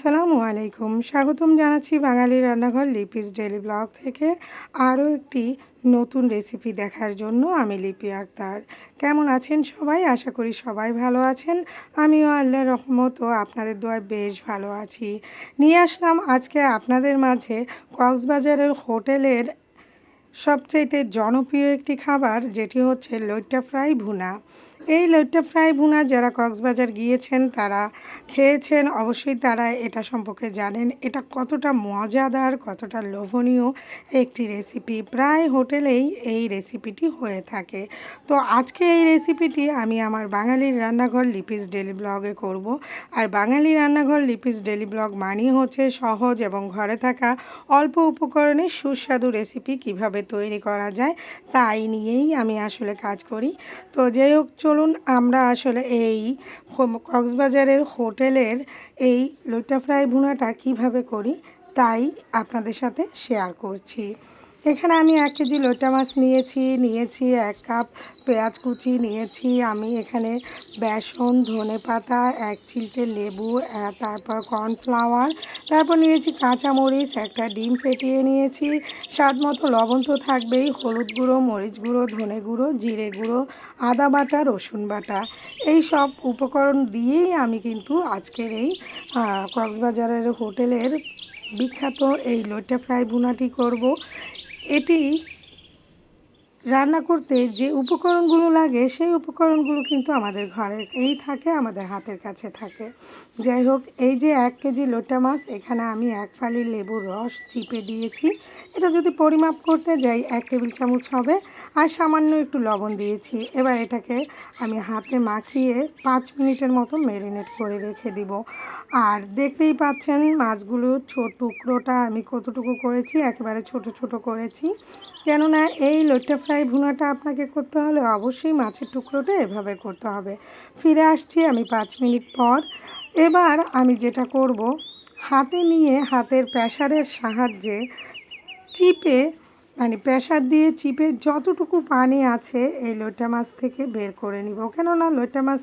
আসসালামু আলাইকুম। স্বাগতম জানাচ্ছি বাঙালি রান্নাঘর লিপিস ডেলি ব্লগ থেকে। আরও একটি নতুন রেসিপি দেখার জন্য আমি লিপি আক্তার। কেমন আছেন সবাই? আশা করি সবাই ভালো আছেন। আমিও আল্লাহ রহমত ও আপনাদের দোয়ায় বেশ ভালো আছি। নিয়ে আসলাম আজকে আপনাদের মাঝে কক্সবাজারের হোটেলের সবচাইতে জনপ্রিয় একটি খাবার, যেটি হচ্ছে লইট্টা ফ্রাই ভুনা। এই লইট্টা ফ্রাই ভুনা, যারা কক্সবাজার গিয়েছেন তারা খেয়েছেন, অবশ্যই তারা এটা সম্পর্কে জানেন। এটা কতটা মজাদার, কতটা লোভনীয় একটি রেসিপি প্রায় হোটেলেই এই রেসিপিটি হয়ে থাকে। তো আজকে এই রেসিপিটি আমি আমার বাঙালির রান্নাঘর লিপিস ডেলি ব্লগে করব। আর বাঙালি রান্নাঘর লিপিস ডেলি ব্লগ মানেই হচ্ছে সহজ এবং ঘরে থাকা অল্প উপকরণে সুস্বাদু রেসিপি কীভাবে তৈরি করা যায়, তাই নিয়েই আমি আসলে কাজ করি। তো যাই হোক চলুন আমরা আসলে এই কক্সবাজারের হোটেলের এই লইটা ফ্রাই ভুনাটা কীভাবে করি, তাই আপনাদের সাথে শেয়ার করছি। এখানে আমি এক কেজি লোটা মাছ নিয়েছি নিয়েছি এক কাপ পেঁয়াজ কুচি, নিয়েছি আমি এখানে বেসন, ধনে পাতা, এক চিলটে লেবু তারপর কর্নফ্লাওয়ার, তারপর নিয়েছি কাঁচামরিচ, একটা ডিম ফেটিয়ে নিয়েছি। স্বাদ মতো লবণ তো থাকবেই, হলুদ গুঁড়ো, মরিচ গুঁড়ো, ধনে গুঁড়ো, জিরে গুঁড়ো, আদা বাটা, রসুন বাটা। এই সব উপকরণ দিয়েই আমি কিন্তু আজকের এই কক্সবাজারের হোটেলের বিখ্যাত এই লইট্টা ফ্রাই ভুনাটি করব। এটি রান্না করতে যে উপকরণগুলো লাগে, সেই উপকরণগুলো কিন্তু আমাদের ঘরের এই থাকে, আমাদের হাতের কাছে থাকে। যাই হোক, এই যে এক কেজি লোটা মাছ, এখানে আমি এক ফালি লেবুর রস চিপে দিয়েছি। এটা যদি পরিমাপ করতে যাই, এক টেবিল চামচ হবে। আর সামান্য একটু লবণ দিয়েছি। এবার এটাকে আমি হাতে মাখিয়ে পাঁচ মিনিটের মতো ম্যারিনেট করে রেখে দিব। আর দেখতেই পাচ্ছেন, মাছগুলো ছোট টুকরোটা আমি কতটুকু করেছি, একেবারে ছোট ছোট করেছি। কেননা এই লইট্টা ফ্রাই ভুনাটা আপনাকে করতে হলে অবশ্যই মাছের টুকরোটা এভাবে করতে হবে। ফিরে আসছি আমি পাঁচ মিনিট পর। এবার আমি যেটা করব, হাতে নিয়ে হাতের প্রেশারের সাহায্যে চিপে মানে প্রেশার দিয়ে চিপে যতটুকু পানি আছে এই লইট্টা মাছ থেকে বের করে নিব। কেননা লইট্টা মাছ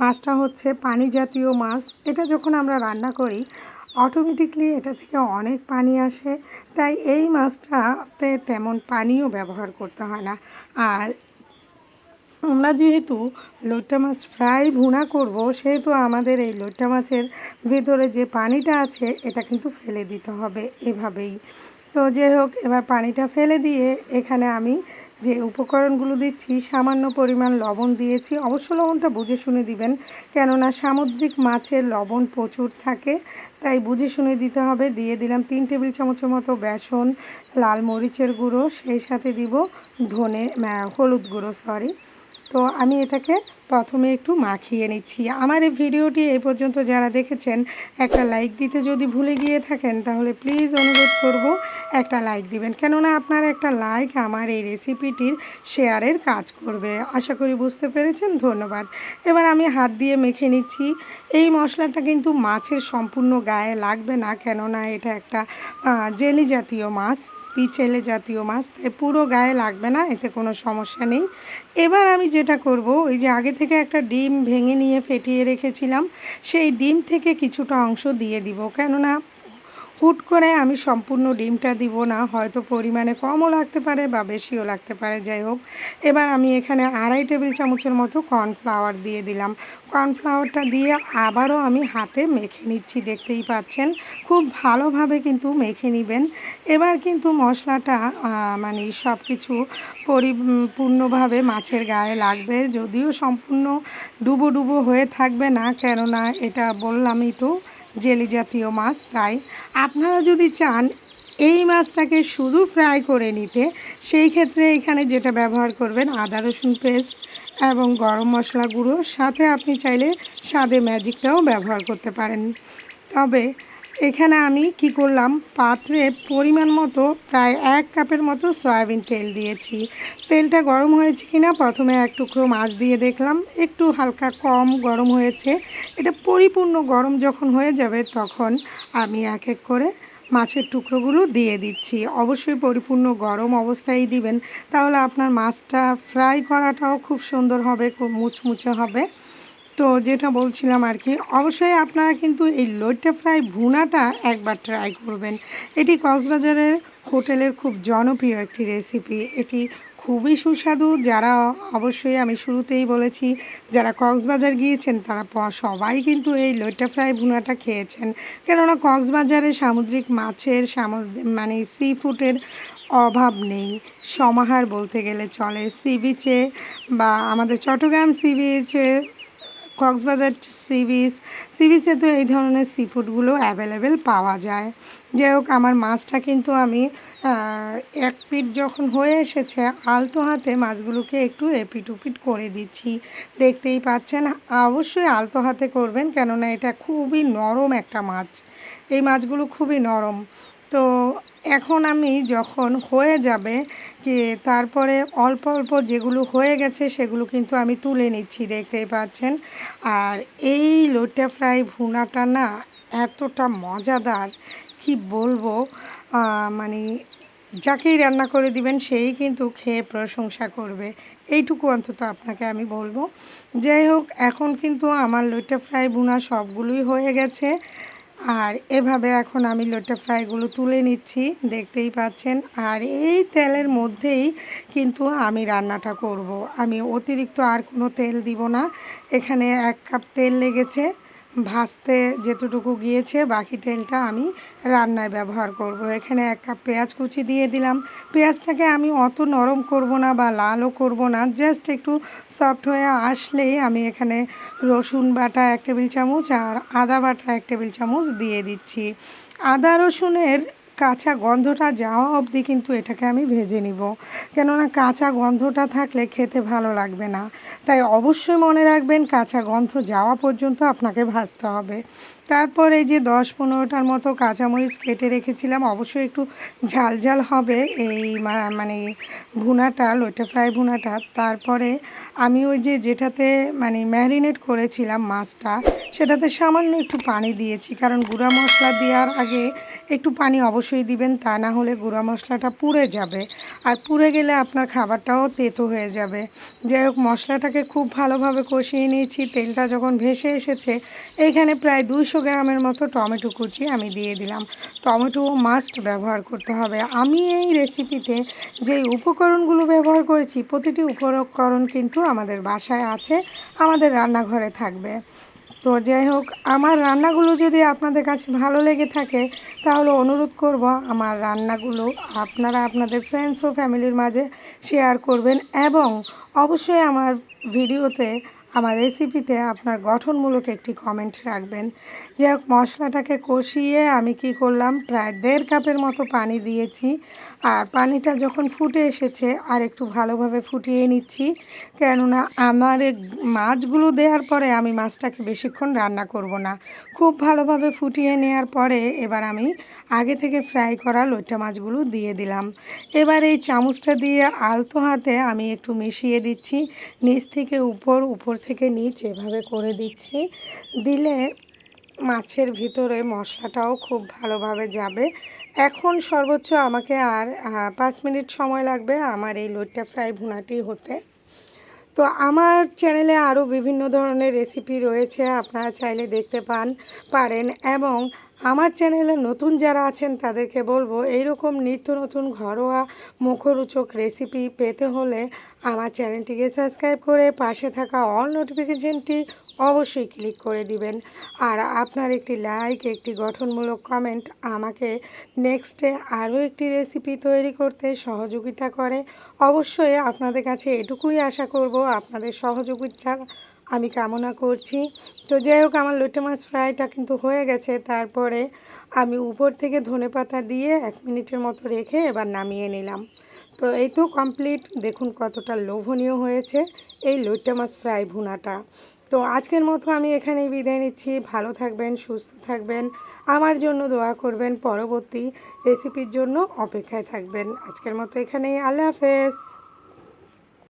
মাছটা হচ্ছে পানি জাতীয় মাছ। এটা যখন আমরা রান্না করি অটোমেটিকলি এটা থেকে অনেক পানি আসে। তাই এই মাছটাতে তেমন পানিও ব্যবহার করতে হয় না। আর আমরা যেহেতু লইট্টা মাছ ফ্রাই ভুনা করব, সেহেতু আমাদের এই লইট্টা মাছের ভেতরে যে পানিটা আছে, এটা কিন্তু ফেলে দিতে হবে এভাবেই। তো যাই হোক, এবার পানিটা ফেলে দিয়ে এখানে আমি যে উপকরণগুলো দিচ্ছি, সামান্য পরিমাণ লবণ দিয়েছি। অবশ্য লবণটা বুঝে শুনে দিবেন, কেননা সামুদ্রিক মাছের লবণ প্রচুর থাকে, তাই বুঝে শুনে দিতে হবে। দিয়ে দিলাম তিন টেবিল চামচের মতো বেসন, লাল মরিচের গুঁড়ো, সেই সাথে দিব ধনে হলুদ গুঁড়ো সরি তো আমি এটাকে প্রথমে একটু মাখিয়ে নিচ্ছি। আমার এই ভিডিওটি এই পর্যন্ত যারা দেখেছেন, একটা লাইক দিতে যদি ভুলে গিয়ে থাকেন, তাহলে প্লিজ অনুরোধ করব একটা লাইক দিবেন। কেননা আপনার একটা লাইক আমার এই রেসিপিটির শেয়ারের কাজ করবে। আশা করি বুঝতে পেরেছেন, ধন্যবাদ। এবার আমি হাত দিয়ে মেখে নিচ্ছি। এই মশলাটা কিন্তু মাছের সম্পূর্ণ গায়ে লাগবে না, কেননা এটা একটা জেলি জাতীয় মাছ। পিচেলে জাতীয় মাছ, তাই পুরো গায়ে লাগবে না, এতে কোনো সমস্যা নেই। এবার আমি যেটা করব, ওই যে আগে থেকে একটা ডিম ভেঙে নিয়ে ফেটিয়ে রেখেছিলাম, সেই ডিম থেকে কিছুটা অংশ দিয়ে দিব। কেননা হুট করে আমি সম্পূর্ণ ডিমটা দিব না, হয়তো পরিমাণে কমও লাগতে পারে বা বেশিও লাগতে পারে, যাই হোক। এবার আমি এখানে আড়াই টেবিল চামচের মতো কর্নফ্লাওয়ার দিয়ে দিলাম। কর্নফ্লাওয়ারটা দিয়ে আবারও আমি হাতে মেখে নিচ্ছি, দেখতেই পাচ্ছেন। খুব ভালোভাবে কিন্তু মেখে নেবেন। এবার কিন্তু মশলাটা মানে সব কিছু পরিপূর্ণভাবে মাছের গায়ে লাগবে। যদিও সম্পূর্ণ ডুবো ডুবো হয়ে থাকবে না, কেননা এটা বললামই তো জেলি জাতীয় মাছ ফ্রাই। আপনারা যদি চান এই মাছটাকে শুধু ফ্রাই করে নিতে, সেই ক্ষেত্রে এখানে যেটা ব্যবহার করবেন, আদা রসুন পেস্ট এবং গরম মশলা গুঁড়ো। সাথে আপনি চাইলে স্বাদে ম্যাজিকটাও ব্যবহার করতে পারেন। তবে এখানে আমি কি করলাম? পাত্রে পরিমাণ মতো প্রায় এক কাপের মতো সয়াবিন তেল দিয়েছি। তেলটা গরম হয়েছে কিনা প্রথমে এক টুকরো মাছ দিয়ে দেখলাম। একটু হালকা কম গরম হয়েছে। এটা পরিপূর্ণ গরম যখন হয়ে যাবে তখন আমি এক এক করে মাছের টুকরোগুলো দিয়ে দিচ্ছি। অবশ্যই পরিপূর্ণ গরম অবস্থায় দিবেন। তাহলে আপনার মাছটা ফ্রাই করাটাও খুব সুন্দর হবে, খুব মুচমুচে হবে। তো যেটা বলছিলাম আর কি, অবশ্যই আপনারা কিন্তু এই লইট্টা ফ্রাই ভুনাটা একবার ট্রাই করবেন। এটি কক্সবাজারের হোটেলের খুব জনপ্রিয় একটি রেসিপি এটি খুবই সুস্বাদু, যারা অবশ্যই আমি শুরুতেই বলেছি, যারা কক্সবাজার গিয়েছেন, তারা সবাই কিন্তু এই লইট্টা ফ্রাই ভুনাটা খেয়েছেন। কেননা কক্সবাজারে সামুদ্রিক মাছের সামুদ্রিক মানে সি ফুডের অভাব নেই। সমাহার বলতে গেলে চলে সি বিচে বা আমাদের চট্টগ্রাম সি বিচে কক্সবাজার সি বিচ সি বিচে তো এই ধরনের সি ফুডগুলো অ্যাভেলেবেল পাওয়া যায়। যাই হোক, আমার মাছটা কিন্তু আমি এক পিঠ যখন হয়ে এসেছে, আলতো হাতে মাছগুলোকে একটু এপিট উপিট করে দিচ্ছি। দেখতেই পাচ্ছেন, অবশ্যই আলতো হাতে করবেন, কেননা এটা খুবই নরম একটা মাছ। এই মাছগুলো খুবই নরম। তো এখন আমি যখন হয়ে যাবে, কি তারপরে অল্প অল্প যেগুলো হয়ে গেছে সেগুলো কিন্তু আমি তুলে নিচ্ছি, দেখতেই পাচ্ছেন। আর এই লোটা ফ্রাই ভুনাটা না এতটা মজাদার, কি বলব মানে যাকেই রান্না করে দিবেন সেই কিন্তু খেয়ে প্রশংসা করবে। এইটুকু অন্তত আপনাকে আমি বলব। যাই হোক, এখন কিন্তু আমার লইটা ফ্রাই বোনা সবগুলোই হয়ে গেছে। আর এভাবে এখন আমি লোটা ফ্রাইগুলো তুলে নিচ্ছি, দেখতেই পাচ্ছেন। আর এই তেলের মধ্যেই কিন্তু আমি রান্নাটা করব। আমি অতিরিক্ত আর কোনো তেল দিব না। এখানে এক কাপ তেল লেগেছে। ভাজতে যেতটুকু গিয়েছে, বাকি তেলটা আমি রান্নায় ব্যবহার করব। এখানে এক কাপ পেঁয়াজ কুচি দিয়ে দিলাম পেঁয়াজটাকে আমি অত নরম করব না বা লালও করব না, জাস্ট একটু সফট হয়ে আসলেই আমি এখানে রসুন বাটা এক টেবিল চামচ আর আদা বাটা এক টেবিল চামচ দিয়ে দিচ্ছি আদা রসুনের কাঁচা গন্ধটা যাওয়া অবধি কিন্তু এটাকে আমি ভেজে নিব। কেননা কাঁচা গন্ধটা থাকলে খেতে ভালো লাগবে না। তাই অবশ্যই মনে রাখবেন, কাঁচা গন্ধ যাওয়া পর্যন্ত আপনাকে ভাজতে হবে। তারপর এই যে দশ পনেরোটার মতো কাঁচামরিচ কেটে রেখেছিলাম, অবশ্যই একটু ঝাল ঝাল হবে এই মানে ভুনাটা, লোটে ফ্রাই ভুনাটা। তারপরে আমি ওই যে যেটাতে মানে ম্যারিনেট করেছিলাম মাছটা, সেটাতে সামান্য একটু পানি দিয়েছি। কারণ গুঁড়া মশলা দেওয়ার আগে একটু পানি অবশ্যই দিবেন, তা না হলে গুঁড়া মশলাটা পুড়ে যাবে। আর পুড়ে গেলে আপনার খাবারটাও তেতো হয়ে যাবে। যাই হোক, মশলাটাকে খুব ভালোভাবে কষিয়ে নিয়েছি, তেলটা যখন ভেসে এসেছে এইখানে প্রায় দুশো গ্রামের মতো টমেটো কুচি আমি দিয়ে দিলাম। টমেটো মাস্ট ব্যবহার করতে হবে। আমি এই রেসিপিতে যেই উপকরণগুলো ব্যবহার করেছি, প্রতিটি উপকরণ কিন্তু আমাদের বাসায় আছে, আমাদের রান্নাঘরে থাকবে। তো যাই হোক, আমার রান্নাগুলো যদি আপনাদের কাছে ভালো লেগে থাকে, তাহলে অনুরোধ করব আমার রান্নাগুলো আপনারা আপনাদের ফ্রেন্ডস ও ফ্যামিলির মাঝে শেয়ার করবেন এবং অবশ্যই আমার ভিডিওতে আমার রেসিপিতে আপনার গঠনমূলক একটি কমেন্ট রাখবেন। যাই হোক, মশলাটাকে কষিয়ে আমি কি করলাম, প্রায় দেড় কাপের মতো পানি দিয়েছি। আর পানিটা যখন ফুটে এসেছে, আর একটু ভালোভাবে ফুটিয়ে নিচ্ছি, কেননা আমার মাছগুলো দেওয়ার পরে আমি মাছটাকে বেশিক্ষণ রান্না করব না। খুব ভালোভাবে ফুটিয়ে নেওয়ার পরে এবার আমি আগে থেকে ফ্রাই করা লইটা মাছগুলো দিয়ে দিলাম। এবার এই চামচটা দিয়ে আলতো হাতে আমি একটু মিশিয়ে দিচ্ছি, নিচ থেকে উপর উপর থেকে নিচ এভাবে করে দিচ্ছি। দিলে মাছের ভিতরে মশলাটাও খুব ভালোভাবে যাবে এখন সর্বোচ্চ আমাকে আর পাঁচ মিনিট সময় লাগবে আমার এই লইট্টা ফ্রাই ভুনাটি হতে। তো আমার চ্যানেলে আরও বিভিন্ন ধরনের রেসিপি রয়েছে, আপনারা চাইলে দেখতে পান, পারেন এবং আমার চ্যানেলে নতুন যারা আছেন তাদেরকে বলব, এইরকম নিত্য নতুন ঘরোয়া মুখরোচক রেসিপি পেতে হলে আমার চ্যানেলটিকে সাবস্ক্রাইব করে পাশে থাকা অল নোটিফিকেশনটি অবশ্যই ক্লিক করে দিবেন। আর আপনার একটি লাইক, একটি গঠনমূলক কমেন্ট আমাকে নেক্সটে আরও একটি রেসিপি তৈরি করতে সহযোগিতা করে। অবশ্যই আপনাদের কাছে এটুকুই আশা করব, আপনাদের সহযোগিতা আমি কামনা করছি। তো যাই হোক, আমার লোটে মাছ ফ্রাইটা কিন্তু হয়ে গেছে। তারপরে আমি উপর থেকে ধনেপাতা দিয়ে এক মিনিটের মতো রেখে এবার নামিয়ে নিলাম। তো এই তো কমপ্লিট দেখুন কতটা লোভনীয় হয়েছে এই লইট্টা মাছ ফ্রাই ভুনাটা। তো আজকের মতো আমি এখানেই বিদায় নিচ্ছি। ভালো থাকবেন, সুস্থ থাকবেন। আমার জন্য দোয়া করবেন। পরবর্তী রেসিপির জন্য অপেক্ষায় থাকবেন। আজকের মতো এখানেই। আল্লাহ হাফেজ।